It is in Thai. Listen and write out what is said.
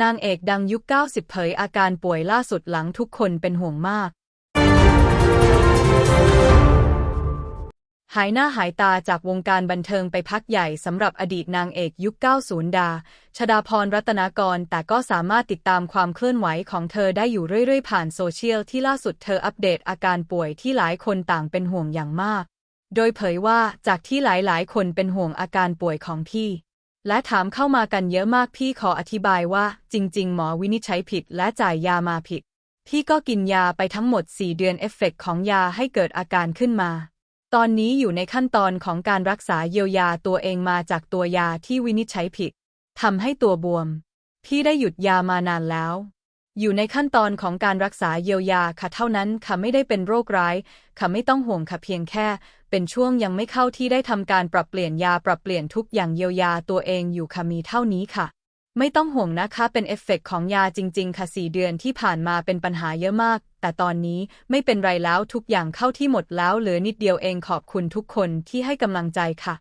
นางเอกดังยุค 90 เผยอาการป่วยล่าสุดหลังทุกคนเป็นห่วงมาก หายหน้าหายตาจากวงการบันเทิงไปพักใหญ่สำหรับอดีตนางเอกยุค 90 ดา ชดาพรรัตนากร แต่ก็สามารถติดตามความเคลื่อนไหวของเธอได้อยู่เรื่อย ๆ ผ่านโซเชียลที่ล่าสุดเธออัปเดตอาการป่วยที่หลายคนต่างเป็นห่วงอย่างมาก โดยเผยว่าจากที่หลายๆ คนเป็นห่วงอาการป่วยของพี่ และถามเข้ามากันเยอะมากพี่ขออธิบายว่า จริง ๆ หมอวินิจฉัยผิดและจ่ายยามาผิด พี่ก็กินยาไปทั้งหมด 4 เดือนเอฟเฟกต์ของยาให้เกิดอาการขึ้นมา ตอนนี้อยู่ในขั้นตอนของการรักษาเยียวยาตัวเองมาจากตัวยาที่วินิจฉัยผิดทำให้ตัวบวม พี่ได้หยุดยามานานแล้ว อยู่ในขั้นตอนของการรักษาเยียวยาค่ะเท่านั้นค่ะไม่ได้เป็นโรคร้ายค่ะไม่ต้องห่วงค่ะเพียงแค่ เป็นช่วงยังไม่เข้าที่ได้ทำการปรับเปลี่ยนยาปรับเปลี่ยนทุกอย่างเยียวยาตัวเองอยู่ค่ะมีเท่านี้ค่ะ ไม่ต้องห่วงนะคะเป็นเอฟเฟกต์ของยาจริง ๆ ค่ะสี่เดือนที่ผ่านมาเป็นปัญหาเยอะมาก แต่ตอนนี้ไม่เป็นไรแล้วทุกอย่างเข้าที่หมดแล้วเหลือนิดเดียวเองขอบคุณทุกคนที่ให้กำลังใจค่ะ